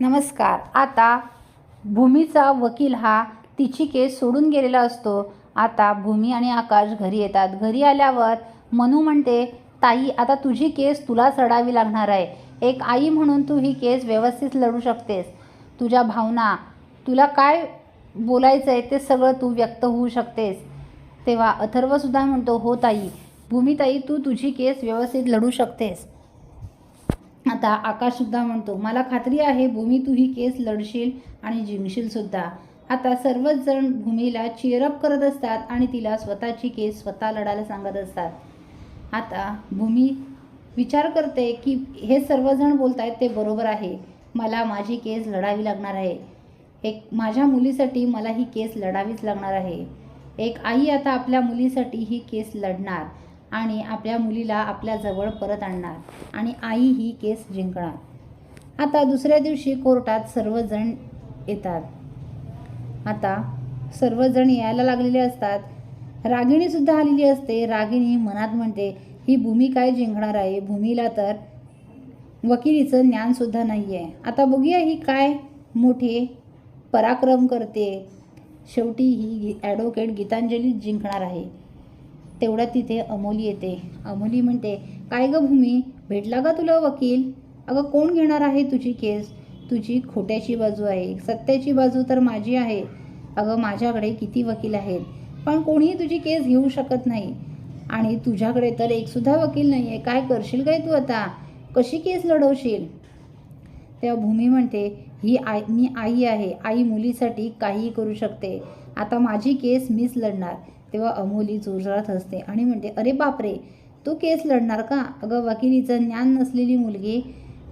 नमस्कार. आता भूमीचा वकील हा तिची केस सोडून गेलेला असतो. आता भूमी आणि आकाश घरी येतात. घरी आल्यावर मनू म्हणते ताई आता तुझी केस तुला चढावी लागणार आहे. एक आई म्हणून तू ही केस व्यवस्थित लढू शकतेस. तुझ्या भावना तुला काय बोलायचं आहे ते सगळं तू व्यक्त होऊ शकतेस. तेव्हा अथर्वसुद्धा म्हणतो हो ताई भूमीताई तू तुझी केस व्यवस्थित लढू शकतेस. आता आकाशसुद्धा म्हणतो मला खात्री आहे भूमी तू ही केस लढशील आणि जिंकशीलसुद्धा आता सर्वच जण भूमीला चिअरअप करत असतात आणि तिला स्वतःची केस स्वतः लढायला सांगत असतात. आता भूमी विचार करते की हे सर्वजण बोलत आहेत ते बरोबर आहे. मला माझी केस लढावी लागणार आहे. एक माझ्या मुलीसाठी मला ही केस लढावीच लागणार आहे. एक आई आता आपल्या मुलीसाठी ही केस लढणार. आणि आपल्या मुलीला आपल्याजवळ परत आणणार आणि आई ही केस जिंकणार. आता दुसऱ्या दिवशी कोर्टात सर्वजण येतात. आता सर्वजण यायला लागलेले असतात. रागिणीसुद्धा आलेली असते. रागिणी मनात म्हणते ही भूमी काय जिंकणार आहे? भूमीला तर वकिलीचं ज्ञानसुद्धा नाही आहे आता बघूया ही काय मोठे पराक्रम करते. शेवटी ही ॲडव्होकेट गीतांजली जिंकणार आहे. तेवढ्यात तिथे अमोली येते. अमोली म्हणते काय गं भूमी भेटला का तुला वकील? अगं कोण घेणार आहे तुझी केस? तुझी खोट्याची बाजू आहे सत्याची बाजू तर माझी आहे. अगं माझ्याकडे किती वकील आहेत पण कोणीही तुझी केस घेऊ शकत नाही. आणि तुझ्याकडे तर एकसुद्धा वकील नाही आहे काय करशील काय तू आता? कशी केस लढवशील? तेव्हा भूमी म्हणते ही आई मी आई आहे आई मुलीसाठी काहीही करू शकते. आता माझी केस मीच लढणार. तेव्हा अमोली जोरजोरात हसते आणि म्हणते अरे बापरे तू केस लढणार का? अगं वकिलीचं ज्ञान नसलेली मुलगी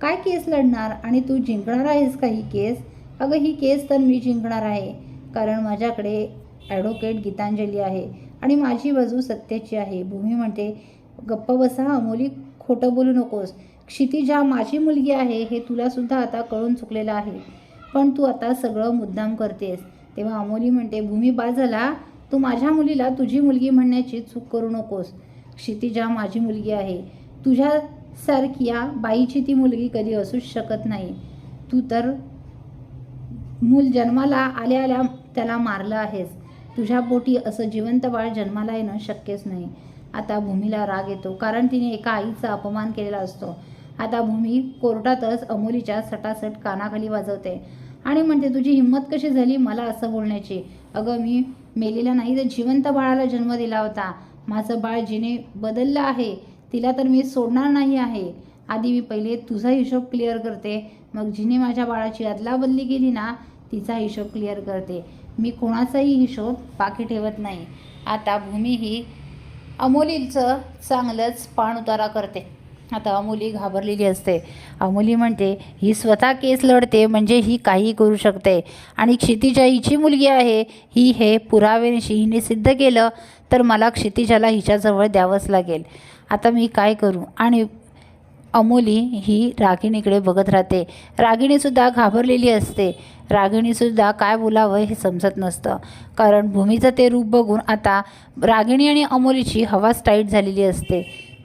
काय केस लढणार? आणि तू जिंकणार आहेस का ही केस? अगं ही केस तर मी जिंकणार आहे कारण माझ्याकडे ॲडव्होकेट गीतांजली आहे आणि माझी बाजू सत्याची आहे. भूमी म्हणते गप्प बसा अमोली खोटं बोलू नकोस. क्षितिजा माझी मुलगी आहे हे तुलासुद्धा आता कळून चुकलेलं आहे. पण तू आता सगळं मुद्दाम करतेस. तेव्हा अमोली म्हणते भूमी बाजला तू माझ्या मुलीला तुझी मुलगी म्हणण्याची चूक करू नकोस. क्षितिजा माझी मुलगी आहे. तुझ्यासारख्या बाईची ती मुलगी कधी असूच शकत नाही. तू तर मूल जन्माला आल्या आल्या त्याला मारलं आहेस. तुझ्या पोटी असं जिवंत बाळ जन्माला येणं शक्यच नाही. आता भूमीला राग येतो कारण तिने एका आईचा अपमान केलेला असतो. आता भूमी कोर्टातच अमोलीच्या सटासट कानाखाली वाजवते. आणि म्हणते तुझी हिंमत कशी झाली मला असं बोलण्याची? अगं मी मेलेला नाही तर जिवंत बाळाला जन्म दिला होता. माझं बाळ जिने बदललं आहे. तिला तर मी सोडणार नाही आहे. आधी मी पहिले तुझा हिशोब क्लिअर करते. मग जिने माझ्या बाळाची अदलाबदली केली ना तिचा हिशोब क्लिअर करते. मी कोणाचाही हिशोब बाकी ठेवत नाही. आता भूमी ही अमोलीचं चांगलंच पाण उतारा करते. आता अमुली घाबरलेली असते. अमुली म्हणते ही स्वतः केस लढते म्हणजे ही काही करू शकते. आणि क्षितिजा हिची मुलगी आहे ही हे पुराव्यानिशी हिने सिद्ध केलं तर मला क्षितिजाला हिच्याजवळ द्यावंच लागेल. आता मी काय करू? आणि अमोली ही रागिणीकडे बघत राहते. रागिणीसुद्धा घाबरलेली असते. रागिणीसुद्धा काय बोलावं हे समजत नसतं. कारण भूमीचं ते रूप बघून आता रागिणी आणि अमोलीची हवाच टाईट झालेली असते.